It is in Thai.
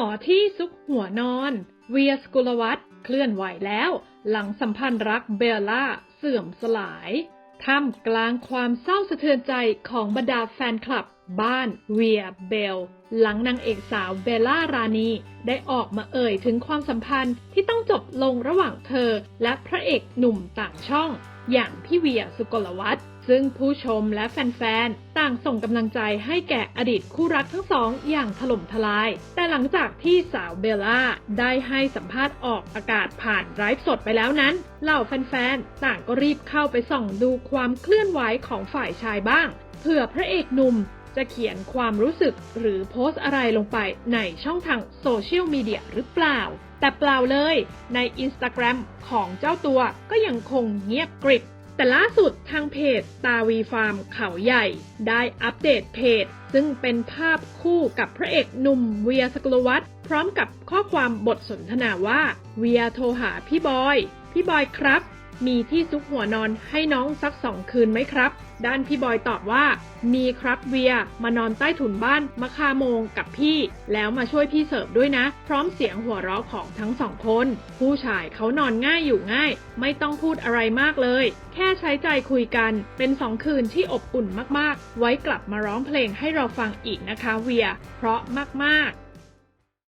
อที่ซุกหัวนอน เวียสกุลวัตรเคลื่อนไหวแล้ว หลังสัมพันธ์รักเบลล่าเสื่อมสลาย ท่ามกลางความเศร้าสะเทือนใจของบรรดาแฟนคลับบ้านเวียเบล หลังนางเอกสาวเบลล่ารานี ได้ออกมาเอ่ยถึงความสัมพันธ์ที่ต้องจบลงระหว่างเธอ และพระเอกหนุ่มต่างช่อง อย่างพี่เวียสุกลวัฒน์ซึ่งผู้ชมและแฟนๆ ต่างส่งกำลังใจให้แก่อดีตคู่รักทั้งสองอย่างถล่มทลาย แต่หลังจากที่สาวเบลล่าได้ให้สัมภาษณ์ออกอากาศผ่านไลฟ์สดไปแล้วนั้น เหล่าแฟนๆ ต่างก็รีบเข้าไปส่องดูความเคลื่อนไหวของฝ่ายชายบ้าง เผื่อพระเอกหนุ่ม จะเขียนความรู้สึกหรือโพสต์อะไรลงไปในช่องทางโซเชียลมีเดียหรือเปล่า แต่เปล่าเลยใน Instagram ของเจ้าตัวก็ยังคงเงียบกริบ แต่ล่าสุดทางเพจตาวีฟาร์มเขาใหญ่ ได้อัปเดตเพจ ซึ่งเป็นภาพคู่กับพระเอกหนุ่มเวียสกลวัตพร้อมกับข้อความบทสนทนาว่าเวียโทรหาพี่บอย พี่บอยครับ มีที่ซุกหัวนอนให้น้องสักสองคืนไหมครับ ด้านพี่บอยตอบว่า มีครับเวีย มานอนใต้ถุนบ้านมะคาโมงกับพี่ แล้วมาช่วยพี่เสิร์ฟด้วยนะ พร้อมเสียงหัวเราะของทั้งสองคน ผู้ชายเขานอนง่ายอยู่ง่าย ไม่ต้องพูดอะไรมากเลย แค่ใช้ใจคุยกัน เป็นสองคืนที่อบอุ่นมากๆ ไว้กลับมาร้องเพลงให้เราฟังอีกนะคะเวีย เพราะมากๆ